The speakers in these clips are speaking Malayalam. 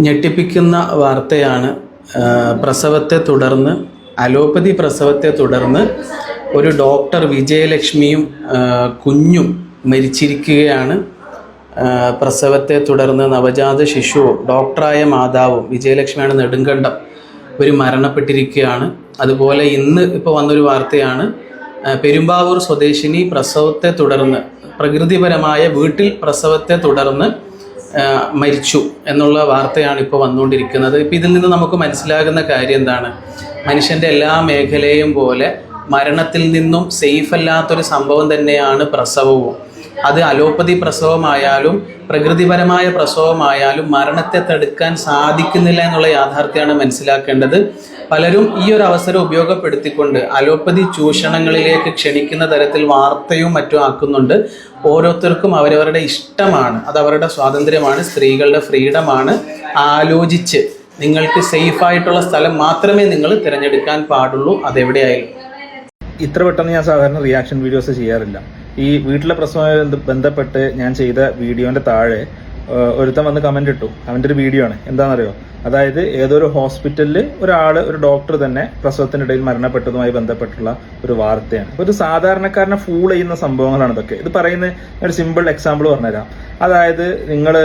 ഞെട്ടിപ്പിക്കുന്ന വാർത്തയാണ് പ്രസവത്തെ തുടർന്ന് അലോപ്പതി പ്രസവത്തെ തുടർന്ന് ഒരു ഡോക്ടർ വിജയലക്ഷ്മിയും കുഞ്ഞും മരിച്ചിരിക്കുകയാണ്. പ്രസവത്തെ തുടർന്ന് നവജാത ശിശുവും ഡോക്ടറായ മാതാവും വിജയലക്ഷ്മിയാണ് നെടുങ്കണ്ടം ഒരു മരണപ്പെട്ടിരിക്കുകയാണ്. അതുപോലെ ഇന്ന് ഇപ്പോൾ വന്നൊരു വാർത്തയാണ് പെരുമ്പാവൂർ സ്വദേശിനി പ്രസവത്തെ തുടർന്ന് പ്രകൃതിപരമായ വീട്ടിൽ പ്രസവത്തെ തുടർന്ന് മരിച്ചു എന്നുള്ള വാർത്തയാണ് ഇപ്പോൾ വന്നുകൊണ്ടിരിക്കുന്നത്. ഇപ്പം ഇതിൽ നിന്ന് നമുക്ക് മനസ്സിലാകുന്ന കാര്യം എന്താണ്? മനുഷ്യന്റെ എല്ലാ മേഖലയും പോലെ മരണത്തിൽ നിന്നും സേഫ് അല്ലാത്തൊരു സംഭവം തന്നെയാണ് പ്രസവവും. അത് അലോപ്പതി പ്രസവമായാലും പ്രകൃതിപരമായ പ്രസവമായാലും മരണത്തെ തടുക്കാൻ സാധിക്കുന്നില്ല എന്നുള്ള യാഥാർത്ഥ്യമാണ് മനസ്സിലാക്കേണ്ടത്. പലരും ഈ ഒരു അവസരം ഉപയോഗപ്പെടുത്തിക്കൊണ്ട് അലോപ്പതി ചൂഷണങ്ങളിലേക്ക് ക്ഷണിക്കുന്ന തരത്തിൽ വാർത്തയും മറ്റും ആക്കുന്നുണ്ട്. ഓരോരുത്തർക്കും അവരവരുടെ ഇഷ്ടമാണ് അത് അവരുടെ സ്വാതന്ത്ര്യമാണ് സ്ത്രീകളുടെ ഫ്രീഡമാണ്. ആലോചിച്ച് നിങ്ങൾക്ക് സേഫായിട്ടുള്ള സ്ഥലം മാത്രമേ നിങ്ങൾ തിരഞ്ഞെടുക്കാൻ പാടുള്ളൂ അതെവിടെയായാലും. ഇത്ര പെട്ടെന്ന് ഞാൻ സാധാരണ റിയാക്ഷൻ വീഡിയോസ് ചെയ്യാറില്ല. ഈ വീട്ടിലെ പ്രശ്നവുമായി ബന്ധപ്പെട്ട് ഞാൻ ചെയ്ത വീഡിയോന്റെ താഴെ ഒരുത്തം ഒരുത്തൻ വന്ന് കമന്റ് ഇട്ടു. അവന്റെ ഒരു വീഡിയോ ആണ്. എന്താണെന്നറിയോ? അതായത് ഏതൊരു ഹോസ്പിറ്റലിൽ ഒരാൾ ഒരു ഡോക്ടർ തന്നെ പ്രസവത്തിനിടയിൽ മരണപ്പെട്ടതുമായി ബന്ധപ്പെട്ടുള്ള ഒരു വാർത്തയാണ്. ഒരു സാധാരണക്കാരനെ ഫൂൾ ചെയ്യുന്ന സംഭവങ്ങളാണ് ഇതൊക്കെ. ഇത് പറയുന്ന ഒരു സിമ്പിൾ എക്സാമ്പിൾ പറഞ്ഞുതരാം. അതായത് നിങ്ങൾ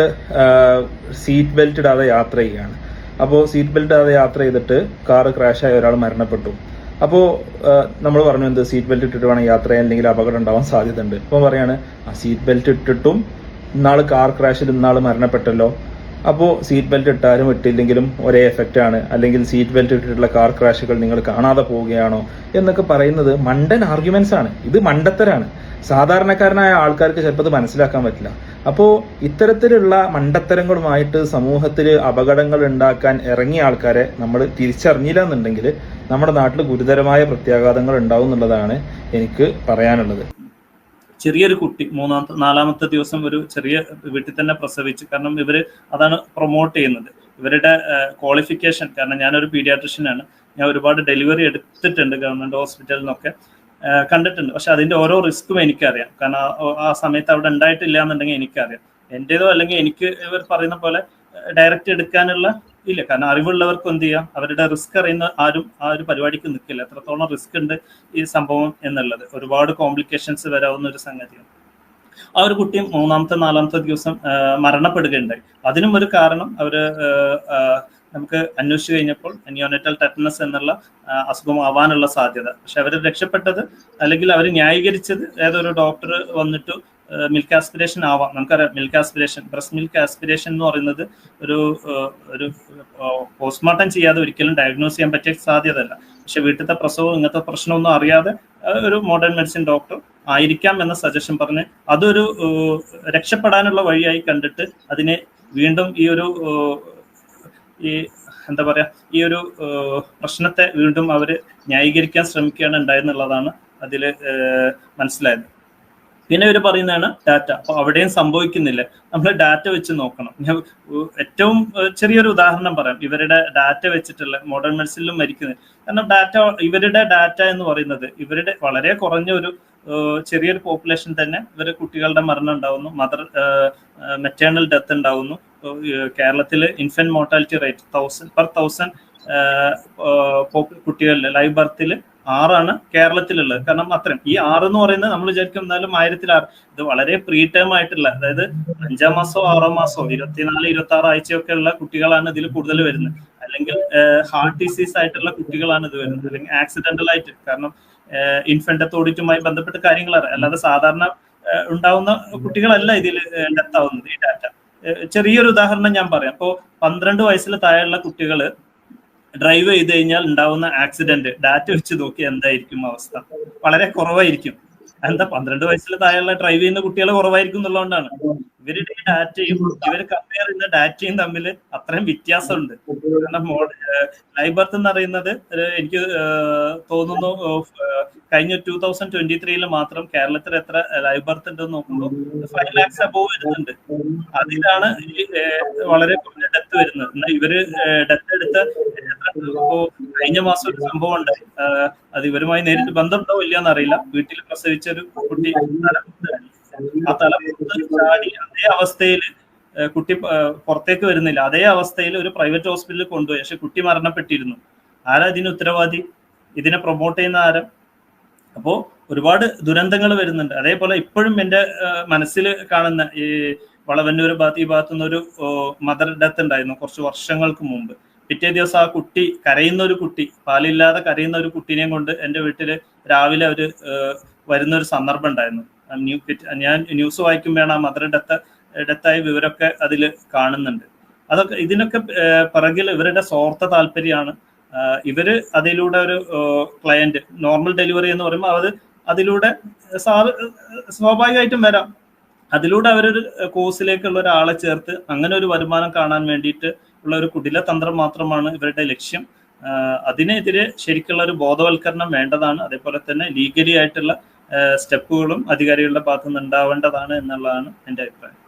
സീറ്റ് ബെൽറ്റ് ഇടാതെ യാത്ര ചെയ്യുകയാണ് അപ്പോൾ സീറ്റ് ബെൽറ്റ് ഇടാതെ യാത്ര ചെയ്തിട്ട് കാറ് ക്രാഷായ ഒരാൾ മരണപ്പെട്ടു. അപ്പോൾ നമ്മൾ പറഞ്ഞു എന്ത്? സീറ്റ് ബെൽറ്റ് ഇട്ടിട്ട് വേണം യാത്ര അല്ലെങ്കിൽ അപകടം ഉണ്ടാവാൻ സാധ്യതയുണ്ട്. ഇപ്പം പറയാണ് ആ സീറ്റ് ബെൽറ്റ് ഇട്ടിട്ടും ഇന്നാൾ കാർ ക്രാഷിൽ ഇന്നാൾ മരണപ്പെട്ടല്ലോ. അപ്പോൾ സീറ്റ് ബെൽറ്റ് ഇട്ടാലും ഇട്ടില്ലെങ്കിലും ഒരേ എഫക്റ്റ് ആണ്. അല്ലെങ്കിൽ സീറ്റ് ബെൽറ്റ് ഇട്ടിട്ടുള്ള കാർ ക്രാഷുകൾ നിങ്ങൾ കാണാതെ പോവുകയാണോ എന്നൊക്കെ പറയുന്നത് മണ്ടൻ ആർഗ്യുമെന്റ്സ് ആണ്. ഇത് മണ്ടത്തരാണ്. സാധാരണക്കാരനായ ആൾക്കാർക്ക് ചിലപ്പോൾ അത് മനസ്സിലാക്കാൻ പറ്റില്ല. അപ്പോൾ ഇത്തരത്തിലുള്ള മണ്ടത്തരങ്ങളുമായിട്ട് സമൂഹത്തിൽ അപകടങ്ങൾ ഉണ്ടാക്കാൻ ഇറങ്ങിയ ആൾക്കാരെ നമ്മൾ തിരിച്ചറിഞ്ഞില്ല എന്നുണ്ടെങ്കിൽ നമ്മുടെ നാട്ടിൽ ഗുരുതരമായ പ്രത്യാഘാതങ്ങൾ ഉണ്ടാവും എന്നുള്ളതാണ് എനിക്ക് പറയാനുള്ളത്. ചെറിയൊരു കുട്ടി മൂന്നാമത്തെ നാലാമത്തെ ദിവസം ഒരു ചെറിയ വീട്ടിൽ തന്നെ പ്രസവിച്ചു. കാരണം ഇവർ അതാണ് പ്രൊമോട്ട് ചെയ്യുന്നത്. ഇവരുടെ ക്വാളിഫിക്കേഷൻ കാരണം ഞാനൊരു പീഡിയാട്രിഷ്യനാണ് ഞാൻ ഒരുപാട് ഡെലിവറി എടുത്തിട്ടുണ്ട് ഗവൺമെന്റ് ഹോസ്പിറ്റലിൽ നിന്നൊക്കെ കണ്ടിട്ടുണ്ട്. പക്ഷെ അതിന്റെ ഓരോ റിസ്ക്കും എനിക്കറിയാം. കാരണം ആ- സമയത്ത് അവിടെ ഉണ്ടായിട്ടില്ല എന്നുണ്ടെങ്കിൽ എനിക്കറിയാം. എന്റേതോ അല്ലെങ്കിൽ എനിക്ക് ഇവർ പറയുന്ന പോലെ ഡയറക്റ്റ് എടുക്കാനുള്ള ഇല്ല കാരണം അറിവുള്ളവർക്ക് എന്ത് ചെയ്യാം? അവരുടെ റിസ്ക് അറിയുന്ന ആരും ആ ഒരു പരിപാടിക്ക് നിൽക്കില്ല എത്രത്തോളം റിസ്ക് ഉണ്ട് ഈ സംഭവം എന്നുള്ളത്. ഒരുപാട് കോംപ്ലിക്കേഷൻസ് വരാവുന്ന ഒരു സംഗതിയാണ്. ആ ഒരു കുട്ടി മൂന്നാമത്തെ നാലാമത്തെ ദിവസം മരണപ്പെടുകയുണ്ടായി. അതിനും ഒരു കാരണം അവർ നമുക്ക് അന്വേഷിച്ചു കഴിഞ്ഞപ്പോൾ ന്യൂനറ്റൽ ടെറ്റനസ് എന്നുള്ള അസുഖം ആവാനുള്ള സാധ്യത. പക്ഷെ അവർ രക്ഷപ്പെട്ടത് അല്ലെങ്കിൽ അവർ ന്യായീകരിച്ചത് ഏതൊരു ഡോക്ടർ വന്നിട്ട് മിൽക്ക് ആസ്പിറേഷൻ ആവാം. നമുക്കറിയാം milk aspiration breast milk aspiration എന്ന് പറയുന്നത് ഒരു ഒരു പോസ്റ്റ്മോർട്ടം ചെയ്യാതെ ഒരിക്കലും ഡയഗ്നോസ് ചെയ്യാൻ പറ്റിയ സാധ്യതയല്ല. പക്ഷെ വീട്ടിലത്തെ പ്രസവം ഇങ്ങനത്തെ പ്രശ്നമൊന്നും അറിയാതെ ഒരു മോഡേൺ മെഡിസിൻ ഡോക്ടർ ആയിരിക്കാം എന്ന സജഷൻ പറഞ്ഞ് അതൊരു രക്ഷപ്പെടാനുള്ള വഴിയായി കണ്ടിട്ട് അതിനെ വീണ്ടും ഈ ഒരു ഈ എന്താ പറയാ ഈ ഒരു പ്രശ്നത്തെ വീണ്ടും അവർ ന്യായീകരിക്കാൻ ശ്രമിക്കുകയാണ് ഉണ്ടായെന്നുള്ളതാണ് അതിൽ മനസ്സിലായത്. പിന്നെ ഇവർ പറയുന്നതാണ് ഡാറ്റ അപ്പൊ അവിടെയും സംഭവിക്കുന്നില്ല. നമ്മൾ ഡാറ്റ വെച്ച് നോക്കണം. ഞാൻ ഏറ്റവും ചെറിയൊരു ഉദാഹരണം പറയാം. ഇവരുടെ ഡാറ്റ വെച്ചിട്ടുള്ള മോഡേൺ മെഡിസിനിലും മരിക്കുന്നത് കാരണം ഡാറ്റ ഇവരുടെ ഡാറ്റ എന്ന് പറയുന്നത് ഇവരുടെ വളരെ കുറഞ്ഞ ഒരു ചെറിയൊരു പോപ്പുലേഷൻ തന്നെ ഇവരുടെ കുട്ടികളുടെ മരണം ഉണ്ടാവുന്നു. മദർ മെറ്റേണൽ ഡെത്ത് ഉണ്ടാവുന്നു. കേരളത്തിൽ infant mortality rate thousand per thousand കുട്ടികളിൽ ലൈവ് ബർത്തിൽ ആറാണ് കേരളത്തിലുള്ളത്. കാരണം അത്രയും. ഈ ആറ് എന്ന് പറയുന്നത് നമ്മൾ വിചാരിക്കും എന്നാലും ആയിരത്തിൽ ആറ് ഇത് വളരെ പ്രീ ടൈം ആയിട്ടുള്ള അതായത് അഞ്ചാം മാസമോ ആറാം മാസമോ ഇരുപത്തിനാല് ഇരുപത്തി ആറ് ആഴ്ചയൊക്കെ ഉള്ള കുട്ടികളാണ് ഇതിൽ കൂടുതൽ വരുന്നത്. അല്ലെങ്കിൽ ഹാർട്ട് ഡിസീസ് ആയിട്ടുള്ള കുട്ടികളാണ് ഇത് വരുന്നത്. അല്ലെങ്കിൽ ആക്സിഡന്റൽ ആയിട്ട്. കാരണം ഇൻഫന്റ് ഓഡിറ്റുമായി ബന്ധപ്പെട്ട കാര്യങ്ങൾ അല്ലാതെ സാധാരണ ഉണ്ടാവുന്ന കുട്ടികളല്ല ഇതിൽ ഡെത്ത് ആവുന്നത്. ഈ ഡാറ്റ ചെറിയൊരു ഉദാഹരണം ഞാൻ പറയാം. അപ്പോൾ പന്ത്രണ്ട് വയസ്സിൽ താഴെയുള്ള കുട്ടികൾ ഡ്രൈവ് ചെയ്ത് കഴിഞ്ഞാൽ ഉണ്ടാവുന്ന ആക്സിഡന്റ് ഡാറ്റ വെച്ച് നോക്കി എന്തായിരിക്കും അവസ്ഥ? വളരെ കുറവായിരിക്കും. എന്താ പന്ത്രണ്ട് വയസ്സിൽ താഴെയുള്ള ഡ്രൈവ് ചെയ്യുന്ന കുട്ടികൾ കുറവായിരിക്കും എന്നുള്ളതുകൊണ്ടാണ്. ഇവരുടെ ഡാറ്റയും ഇവർ കമ്പയർ ചെയ്യുന്ന ഡാറ്റയും തമ്മിൽ അത്രയും വ്യത്യാസമുണ്ട്. കാരണം ലൈവ് ബർത്ത് എന്ന് പറയുന്നത് എനിക്ക് തോന്നുന്നു കഴിഞ്ഞ ടൂ തൗസൻഡ് ട്വന്റി ത്രീയിൽ മാത്രം കേരളത്തിൽ എത്ര ലൈവ് ബർത്ത് ഉണ്ടെന്ന് നോക്കുമ്പോൾ ഫൈവ് ലാക്സ് അബോവ് വരുന്നുണ്ട്. അതിലാണ് ഈ വളരെ കുറഞ്ഞ ഡെത്ത് വരുന്നത്. എന്നാൽ ഇവർ ഡെത്ത് എടുത്ത ഇപ്പോ കഴിഞ്ഞ മാസം ഒരു സംഭവം ഉണ്ടായി. അത് ഇവരുമായി നേരിട്ട് ബന്ധമുണ്ടോ ഇല്ലയെന്ന് അറിയില്ല. വീട്ടിൽ പ്രസവിച്ച ഒരു കുട്ടി ആ തലമുറ ചാടി അതേ അവസ്ഥയിൽ കുട്ടി പുറത്തേക്ക് വരുന്നില്ല. അതേ അവസ്ഥയിൽ ഒരു പ്രൈവറ്റ് ഹോസ്പിറ്റലിൽ കൊണ്ടുപോയി. പക്ഷെ കുട്ടി മരണപ്പെട്ടിരുന്നു. ആരാ ഇതിന് ഉത്തരവാദി? ഇതിനെ പ്രൊമോട്ട് ചെയ്യുന്ന ആരാ? അപ്പോ ഒരുപാട് ദുരന്തങ്ങൾ വരുന്നുണ്ട്. അതേപോലെ ഇപ്പോഴും എന്റെ മനസ്സിൽ കാണുന്ന ഈ വളവന്നൂർ ഭാഗത്ത് ഈ ഭാഗത്തുനിന്ന് ഒരു മദർ ഡെത്ത് ഉണ്ടായിരുന്നു കുറച്ച് വർഷങ്ങൾക്ക് മുമ്പ്. പിറ്റേ ദിവസം ആ കുട്ടി കരയുന്ന ഒരു കുട്ടി പാലില്ലാതെ കരയുന്ന ഒരു കുട്ടീനെയും കൊണ്ട് എന്റെ വീട്ടിൽ രാവിലെ ഒരു വരുന്ന ഒരു സന്ദർഭം ഉണ്ടായിരുന്നു. ഞാൻ ന്യൂസ് വായിക്കുമ്പോഴാണ് ആ മദർ ഡെത്ത് ഡെത്തായ വിവരമൊക്കെ അതിൽ കാണുന്നുണ്ട്. അതൊക്കെ ഇതിനൊക്കെ പിറകിൽ ഇവരുടെ സ്വാർത്ഥ താല്പര്യമാണ്. ഇവർ അതിലൂടെ ഒരു ക്ലയന്റ് നോർമൽ ഡെലിവറി എന്ന് പറയുമ്പോൾ അത് അതിലൂടെ സ്വാഭാവികമായിട്ടും വരാം. അതിലൂടെ അവരൊരു കോഴ്സിലേക്കുള്ള ഒരാളെ ചേർത്ത് അങ്ങനെ ഒരു വരുമാനം കാണാൻ വേണ്ടിയിട്ട് ഉള്ള ഒരു കുടില തന്ത്രം മാത്രമാണ് ഇവരുടെ ലക്ഷ്യം. അതിനെതിരെ ശരിക്കുള്ള ഒരു ബോധവൽക്കരണം വേണ്ടതാണ്. അതേപോലെ തന്നെ ലീഗലി ആയിട്ടുള്ള സ്റ്റെപ്പുകളും അധികാരികളുടെ ഭാഗത്തുനിന്ന് ഉണ്ടാവേണ്ടതാണ് എന്നുള്ളതാണ് എന്റെ അഭിപ്രായം.